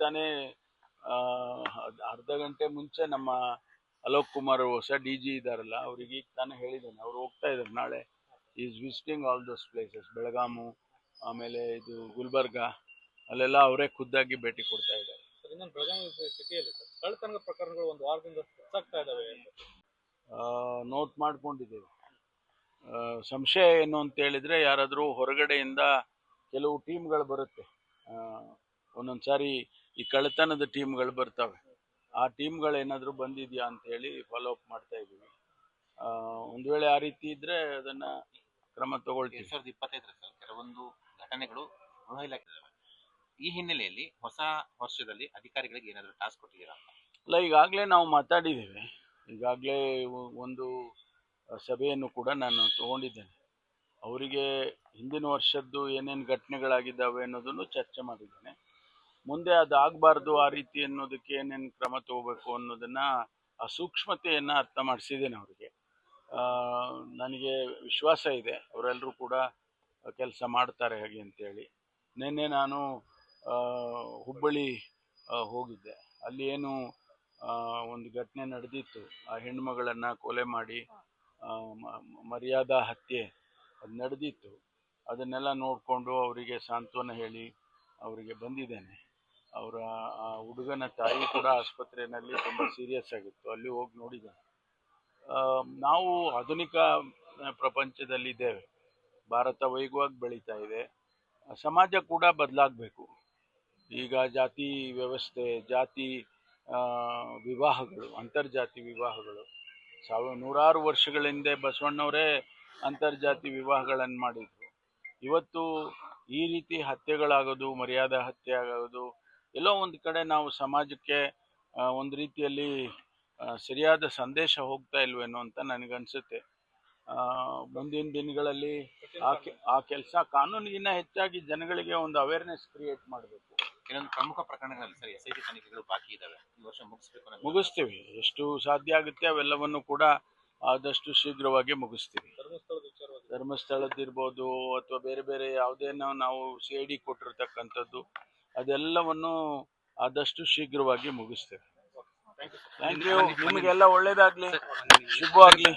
ತಾನೇ ಆ, ಅರ್ಧ ಗಂಟೆ ಮುಂಚೆ ನಮ್ಮ ಅಲೋಕ್ ಕುಮಾರ್ ಹೊಸ ಡಿ ಜಿ ಇದಾರಲ್ಲ ಅವ್ರಿಗೆ ಈಗ ತಾನೇ ಹೇಳಿದ್ದೇನೆ. ಅವ್ರು ಹೋಗ್ತಾ ಇದ್ದಾರೆ ನಾಳೆ. Is visiting all those places Belgaum ಆಮೇಲೆ ಇದು ಗುಲ್ಬರ್ಗ ಅಲ್ಲೆಲ್ಲ ಅವರೇ ಖುದ್ದಾಗಿ ಭೇಟಿ ಕೊಡ್ತಾ ಇದ್ದಾರೆ. ಸರ್ ಇನ್ನೊಂದು ಬೆಳಗಾವಿ ಸಿಟಿಯಲ್ಲಿ ಸರ್. ಕಳ್ಳತನದ ಪ್ರಕರಣಗಳು ಒಂದು ವಾರದಿಂದ ಹೆಚ್ಚಾಗ್ತಾ ಇದಾವೆ ನೋಟ್ ಮಾಡ್ಕೊಂಡಿದ್ದೇವೆ. ಸಂಶಯ ಏನು ಅಂತ ಹೇಳಿದ್ರೆ ಯಾರಾದರೂ ಹೊರಗಡೆಯಿಂದ ಕೆಲವು ಟೀಮ್ಗಳು ಬರುತ್ತೆ. ಒಂದೊಂದ್ ಸಾರಿ ಈ ಕಳ್ಳತನದ ಟೀಮ್ಗಳು ಬರ್ತವೆ. ಆ ಟೀಮ್ಗಳು ಏನಾದರೂ ಬಂದಿದೆಯಾ ಅಂತ ಹೇಳಿ ಫಾಲೋ ಅಪ್ ಮಾಡ್ತಾ ಇದ್ದೀವಿ. ಒಂದು ವೇಳೆ ಆ ರೀತಿ ಇದ್ರೆ ಅದನ್ನ ಕ್ರಮ ಎರಡ್ ತಗೊಳ್ತೀವಿ ಸಾವಿರದ ಸರ್ ಕೆಲವೊಂದು ಘಟನೆಗಳು ಗೃಹ ಇಲಾಖೆ ಈ ಹಿನ್ನೆಲೆಯಲ್ಲಿ ಹೊಸ ವರ್ಷದಲ್ಲಿ ಅಧಿಕಾರಿಗಳಿಗೆ ಏನಾದರೂ ಟಾಸ್ಕ್ ಕೊಟ್ಟಿದ್ದೀರಾ ಅಂತ? ಅಲ್ಲ ಈಗಾಗಲೇ ನಾವು ಮಾತಾಡಿದ್ದೇವೆ. ಈಗಾಗಲೇ ಒಂದು ಸಭೆಯನ್ನು ಕೂಡ ನಾನು ತಗೊಂಡಿದ್ದೇನೆ. ಅವರಿಗೆ ಹಿಂದಿನ ವರ್ಷದ್ದು ಏನೇನು ಘಟನೆಗಳಾಗಿದ್ದಾವೆ ಅನ್ನೋದನ್ನು ಚರ್ಚೆ ಮಾಡಿದ್ದೇನೆ. ಮುಂದೆ ಅದು ಆಗಬಾರ್ದು ಆ ರೀತಿ ಅನ್ನೋದಕ್ಕೆ ಏನೇನು ಕ್ರಮ ತಗೋಬೇಕು ಅನ್ನೋದನ್ನ ಆ ಸೂಕ್ಷ್ಮತೆಯನ್ನು ಅರ್ಥ ಮಾಡಿಸಿದ್ದೇನೆ ಅವರಿಗೆ. ನನಗೆ ವಿಶ್ವಾಸ ಇದೆ. ಅವರೆಲ್ಲರೂ ಕೂಡ ಕೆಲಸ ಮಾಡ್ತಾರೆ ಹಾಗೆ ಅಂತೇಳಿ. ನಿನ್ನೆ ನಾನು ಹುಬ್ಬಳ್ಳಿ ಹೋಗಿದ್ದೆ. ಅಲ್ಲಿ ಏನು ಒಂದು ಘಟನೆ ನಡೆದಿತ್ತು. ಆ ಹೆಣ್ಮಗಳನ್ನು ಕೊಲೆ ಮಾಡಿ ಮರ್ಯಾದಾ ಹತ್ಯೆ ಅದು ನಡೆದಿತ್ತು. ಅದನ್ನೆಲ್ಲ ನೋಡಿಕೊಂಡು ಅವರಿಗೆ ಸಾಂತ್ವನ ಹೇಳಿ ಅವರಿಗೆ ಬಂದಿದ್ದೇನೆ. ಅವರ, ಆ ಹುಡುಗನ ತಾಯಿ ಕೂಡ ಆಸ್ಪತ್ರೆಯಲ್ಲಿ ತುಂಬ ಸೀರಿಯಸ್ ಆಗಿತ್ತು. ಅಲ್ಲಿ ಹೋಗಿ ನೋಡಿದ್ದೇನೆ ನಾವು ಆಧುನಿಕ ಪ್ರಪಂಚದಲ್ಲಿದ್ದೇವೆ ಭಾರತ ವೇಗವಾಗಿ ಬೆಳೀತಾ ಇದೆ. ಸಮಾಜ ಕೂಡ ಬದಲಾಗಬೇಕು. ಈಗ ಜಾತಿ ವ್ಯವಸ್ಥೆ, ಜಾತಿ ವಿವಾಹಗಳು, ಅಂತರ್ಜಾತಿ ವಿವಾಹಗಳು. ಸಾವಿರ ನೂರಾರು ವರ್ಷಗಳ ಹಿಂದೆ ಬಸವಣ್ಣವರೇ ಅಂತರ್ಜಾತಿ ವಿವಾಹಗಳನ್ನು ಮಾಡಿದ್ರು. ಇವತ್ತು ಈ ರೀತಿ ಹತ್ಯೆಗಳಾಗೋದು, ಮರ್ಯಾದಾ ಹತ್ಯೆ ಆಗೋದು ಎಲ್ಲೋ ಒಂದು ಕಡೆ ನಾವು ಸಮಾಜಕ್ಕೆ ಒಂದು ರೀತಿಯಲ್ಲಿ ಸರಿಯಾದ ಸಂದೇಶ ಹೋಗ್ತಾ ಇಲ್ವೇನೋ ಅಂತ ನನಗನ್ಸುತ್ತೆ. ಆ, ಮುಂದಿನ ದಿನಗಳಲ್ಲಿ ಆ ಕೆ ಆ ಕೆಲಸ ಕಾನೂನಿಗಿನ್ನ ಹೆಚ್ಚಾಗಿ ಜನಗಳಿಗೆ ಒಂದು ಅವೇರ್ನೆಸ್ ಕ್ರಿಯೇಟ್ ಮಾಡಬೇಕು. ಕೆಲವೊಂದು ಪ್ರಮುಖ ಪ್ರಕರಣಗಳಲ್ಲಿ ಸರಿ ಎಸ್ ಐ ಟಿ ತನಿಖೆಗಳು ಬಾಕಿ ಇದಾವೆ. ಈ ವರ್ಷ ಮುಗಿಸ್ಬೇಕು ಮುಗಿಸ್ತೀವಿ. ಎಷ್ಟು ಸಾಧ್ಯ ಆಗುತ್ತೆ ಅವೆಲ್ಲವನ್ನು ಕೂಡ ಆದಷ್ಟು ಶೀಘ್ರವಾಗಿ ಮುಗಿಸ್ತೀವಿ. ಧರ್ಮಸ್ಥಳದ್ದಿರ್ಬೋದು ಅಥವಾ ಬೇರೆ ಬೇರೆ ಯಾವುದೇನೋ ನಾವು ಸಿ ಐ ಡಿ ಕೊಟ್ಟಿರ್ತಕ್ಕಂಥದ್ದು ಅದೆಲ್ಲವನ್ನು ಆದಷ್ಟು ಶೀಘ್ರವಾಗಿ ಮುಗಿಸ್ತೇವೆ. ಥ್ಯಾಂಕ್ ಯು ನಿಮಗೆಲ್ಲ ಒಳ್ಳೇದಾಗ್ಲಿ. ಶುಭವಾಗ್ಲಿ.